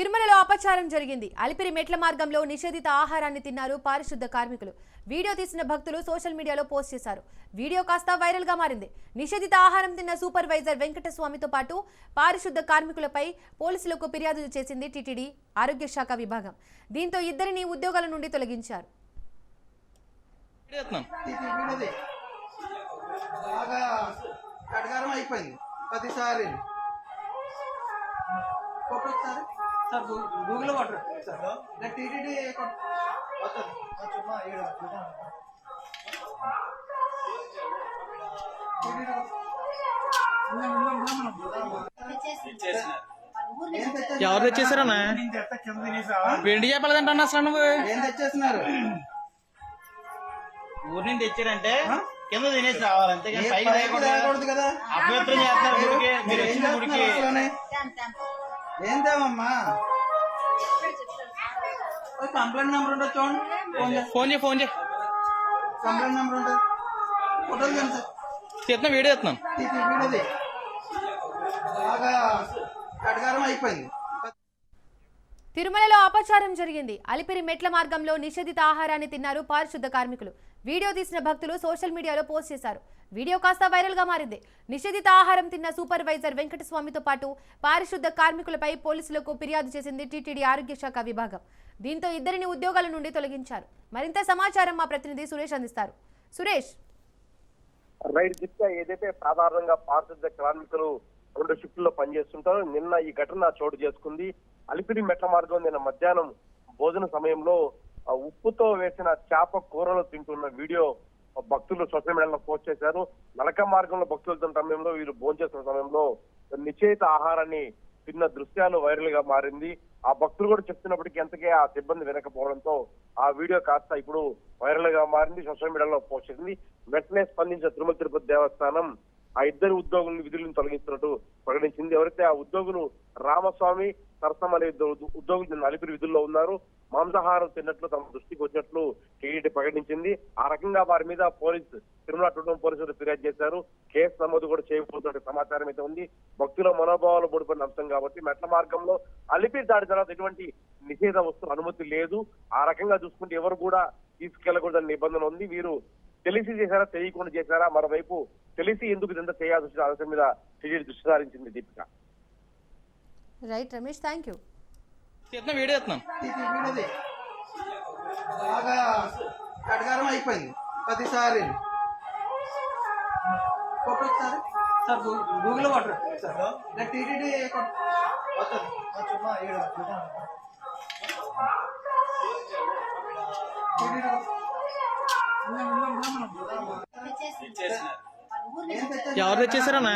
తిరుమలలో అపచారం జరిగింది. అలిపిరి మెట్ల మార్గంలో నిషేధిత ఆహారాన్ని తిన్నారు పారిశుద్ధ కార్మికులు. వీడియో తీసిన భక్తులు సోషల్ మీడియాలో పోస్ట్ చేశారు. వీడియో కాస్త వైరల్గా మారింది. నిషేధిత ఆహారం తిన్న సూపర్వైజర్ వెంకటస్వామితో పాటు పారిశుద్ధ కార్మికులపై పోలీసులకు ఫిర్యాదు చేసింది టీటీడీ ఆరోగ్య శాఖ విభాగం. దీంతో ఇద్దరిని ఉద్యోగాల నుండి తొలగించారు. అయిపోయింది. ప్రతిసారి. కొట్టొచ్చారు సార్ గూగుల్లో సార్ టీటీడీ తెచ్చేసి- ఎవరు తెచ్చేసారన్నా? వెండి చేపలు తింటాను అసలు నువ్వు? ఏం తెచ్చేస్తున్నారు? ఊరి నుండి తెచ్చారంటే కింద తినేసి రావాలి అంతేగాని పైకి కదా. అపవిత్రం చేస్తున్నారు కంప్లైంట్ నెంబర్ ఉంటుంది చూడండి. ఫోన్ చేయి ఫోన్ చేయి. కంప్లైంట్ నెంబర్ ఉంటుంది ఫోటోలు కానీ సార్ చేస్తున్నాం వీడియో చేస్తున్నాం బాగా అయిపోయింది. తిరుమలలో అపచారం జరిగింది. అలిపిరి మెట్ల మార్గంలో నిషేధిత ఆహారాన్ని తిన్నారు పారిశుద్ధ కార్మికులు. వీడియో తీసిన భక్తులు సోషల్ మీడియాలో పోస్ట్ చేశారు. వీడియో కాస్త వైరల్గా మారింది. నిషేధిత ఆహారం తిన్న సూపర్వైజర్ వెంకటస్వామితో పాటు పారిశుద్ధ కార్మికులపై పోలీసులకు ఫిర్యాదు చేసింది టీటీడీ ఆరోగ్య శాఖ విభాగం. దీంతో ఇద్దరిని ఉద్యోగాల నుండి తొలగించారు. మరింత సమాచారం మా ప్రతినిధి సురేష్ అందిస్తారు. సురేష్. రైట్ ఏదైతే సాధారణంగా పారిశుద్ధ కార్మికులు రెండు షిఫ్ట్లో పనిచేస్తుంటారో నిన్న ఈ ఘటన చోటు చేసుకుంది. అలిపిరి మెట్ల మార్గం నిన్న మధ్యాహ్నం భోజన సమయంలో ఉప్పుతో వేసిన చేప కూరలు తింటున్న వీడియో భక్తులు సోషల్ మీడియాలో పోస్ట్ చేశారు. నలక మార్గంలో భక్తులు తిన్న సమయంలో వీరు భోంచేస్తున్న సమయంలో నిశ్చయిత ఆహారాన్ని తిన్న దృశ్యాలు వైరల్గా మారింది. ఆ భక్తులు కూడా చెప్తున్నప్పటికీ ఎంతకే ఆ సిబ్బంది వినకపోవడంతో ఆ వీడియో కాస్త ఇప్పుడు వైరల్గా మారింది సోషల్ మీడియాలో పోస్ట్ చేసింది. వెంటనే స్పందించిన తిరుమల తిరుపతి దేవస్థానం ఆ ఇద్దరు ఉద్యోగులను విధులను తొలగిస్తున్నట్టు ప్రకటించింది. ఎవరైతే ఆ ఉద్యోగులు రామస్వామి సరసం అనే ఇద్దరు ఉద్యోగులు నిన్న అలిపిరి విధుల్లో ఉన్నారు మాంసాహారం తిన్నట్లు తమ దృష్టికి వచ్చినట్లు టీడీటీ ప్రకటించింది. ఆ రకంగా వారి మీద పోలీసు తిరుమల టూటం పోలీసులు ఫిర్యాదు చేశారు. కేసు నమోదు కూడా చేయబోతున్న సమాచారం అయితే ఉంది. భక్తుల మనోభావాలు పడిపోయిన అంశం కాబట్టి మెట్ల మార్గంలో అలిపిరి దాడి తర్వాత ఎటువంటి నిషేధ వస్తువు అనుమతి లేదు. ఆ రకంగా చూసుకుంటే ఎవరు కూడా తీసుకెళ్ళకూడదని నిబంధన ఉంది. వీరు తెలిసి చేశారా తెలియకుండా చేశారా? మరోవైపు తెలిసి ఎందుకు ఇదంతా చేయాల్సి వచ్చిన అంశం మీద టీడీటీ దృష్టి సారించింది Deepika. Right Ramesh thank you video బాగా అయిపోయింది. ప్రతిసారి. కొట్టొచ్చారు సార్ కొట్టరు. సార్ టీటీడీ ఎవరు తెచ్చేసారన్నా